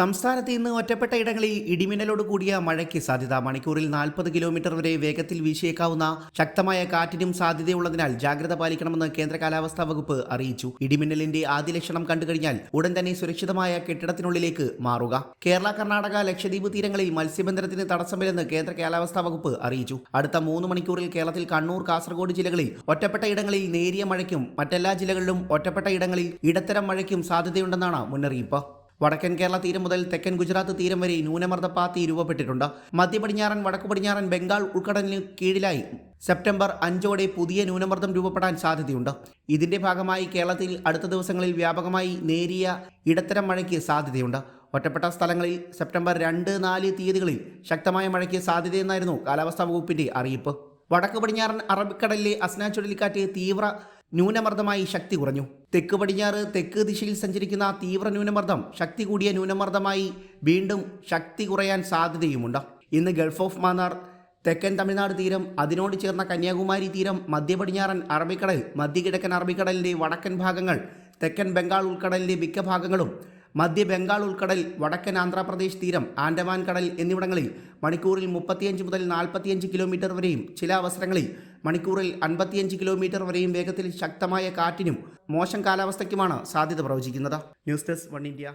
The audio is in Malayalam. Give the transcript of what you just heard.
സംസ്ഥാനത്ത് ഇന്ന് ഒറ്റപ്പെട്ട ഇടങ്ങളിൽ ഇടിമിന്നലോട് കൂടിയ മഴയ്ക്ക് സാധ്യത. മണിക്കൂറിൽ നാൽപ്പത് കിലോമീറ്റർ വരെ വേഗത്തിൽ വീശിയേക്കാവുന്ന ശക്തമായ കാറ്റിനും സാധ്യതയുള്ളതിനാൽ ജാഗ്രത പാലിക്കണമെന്ന് കേന്ദ്ര കാലാവസ്ഥാ വകുപ്പ് അറിയിച്ചു. ഇടിമിന്നലിന്റെ ആദ്യ ലക്ഷണം കണ്ടുകഴിഞ്ഞാൽ ഉടൻ തന്നെ സുരക്ഷിതമായ കെട്ടിടത്തിനുള്ളിലേക്ക് മാറുക. കേരള കർണാടക ലക്ഷദ്വീപ് തീരങ്ങളിൽ മത്സ്യബന്ധനത്തിന് തടസ്സമില്ലെന്ന് കേന്ദ്ര കാലാവസ്ഥാ വകുപ്പ് അറിയിച്ചു. അടുത്ത മൂന്ന് മണിക്കൂറിൽ കേരളത്തിൽ കണ്ണൂർ കാസർഗോഡ് ജില്ലകളിൽ ഒറ്റപ്പെട്ട ഇടങ്ങളിൽ നേരിയ മഴയ്ക്കും മറ്റെല്ലാ ജില്ലകളിലും ഒറ്റപ്പെട്ട ഇടങ്ങളിൽ ഇടത്തരം മഴയ്ക്കും സാധ്യതയുണ്ടെന്നാണ് മുന്നറിയിപ്പ്. വടക്കൻ കേരള തീരം മുതൽ തെക്കൻ ഗുജറാത്ത് തീരം വരെ ന്യൂനമർദ്ദപാത്തി രൂപപ്പെട്ടിട്ടുണ്ട്. മധ്യപടിഞ്ഞാറൻ വടക്കു പടിഞ്ഞാറൻ ബംഗാൾ ഉൾക്കടലിന് കീഴിലായി സെപ്റ്റംബർ അഞ്ചോടെ പുതിയ ന്യൂനമർദ്ദം രൂപപ്പെടാൻ സാധ്യതയുണ്ട്. ഇതിന്റെ ഭാഗമായി കേരളത്തിൽ അടുത്ത ദിവസങ്ങളിൽ വ്യാപകമായി നേരിയ ഇടത്തരം മഴയ്ക്ക് സാധ്യതയുണ്ട്. ഒറ്റപ്പെട്ട സ്ഥലങ്ങളിൽ സെപ്റ്റംബർ രണ്ട് നാല് തീയതികളിൽ ശക്തമായ മഴയ്ക്ക് സാധ്യതയെന്നായിരുന്നു കാലാവസ്ഥാ വകുപ്പിന്റെ അറിയിപ്പ്. വടക്ക് പടിഞ്ഞാറൻ അറബിക്കടലിലെ അസ്ന ചുഴലിക്കാറ്റ് തീവ്ര ന്യൂനമർദ്ദമായി ശക്തി കുറഞ്ഞു. തെക്ക് പടിഞ്ഞാറ് തെക്ക് ദിശയിൽ സഞ്ചരിക്കുന്ന തീവ്ര ന്യൂനമർദ്ദം ശക്തി കൂടിയ ന്യൂനമർദ്ദമായി വീണ്ടും ശക്തി കുറയാൻ സാധ്യതയുമുണ്ട്. ഇന്ന് ഗൾഫ് ഓഫ് മാന്നാർ തെക്കൻ തമിഴ്നാട് തീരം അതിനോട് ചേർന്ന കന്യാകുമാരി തീരം മധ്യ പടിഞ്ഞാറൻ അറബിക്കടൽ മധ്യകിഴക്കൻ അറബിക്കടലിന്റെ വടക്കൻ ഭാഗങ്ങൾ തെക്കൻ ബംഗാൾ ഉൾക്കടലിന്റെ മിക്ക ഭാഗങ്ങളും മധ്യ ബംഗാൾ ഉൾക്കടൽ വടക്കൻ ആന്ധ്രാപ്രദേശ് തീരം ആൻഡമാൻ കടൽ എന്നിവിടങ്ങളിൽ മണിക്കൂറിൽ മുപ്പത്തിയഞ്ച് മുതൽ നാൽപ്പത്തിയഞ്ച് കിലോമീറ്റർ വരെയും ചില അവസരങ്ങളിൽ മണിക്കൂറിൽ അൻപത്തിയഞ്ച് കിലോമീറ്റർ വരെയും വേഗത്തിൽ ശക്തമായ കാറ്റിനും മോശം കാലാവസ്ഥയ്ക്കുമാണ് സാധ്യത പ്രവചിക്കുന്നത്. News desk one India.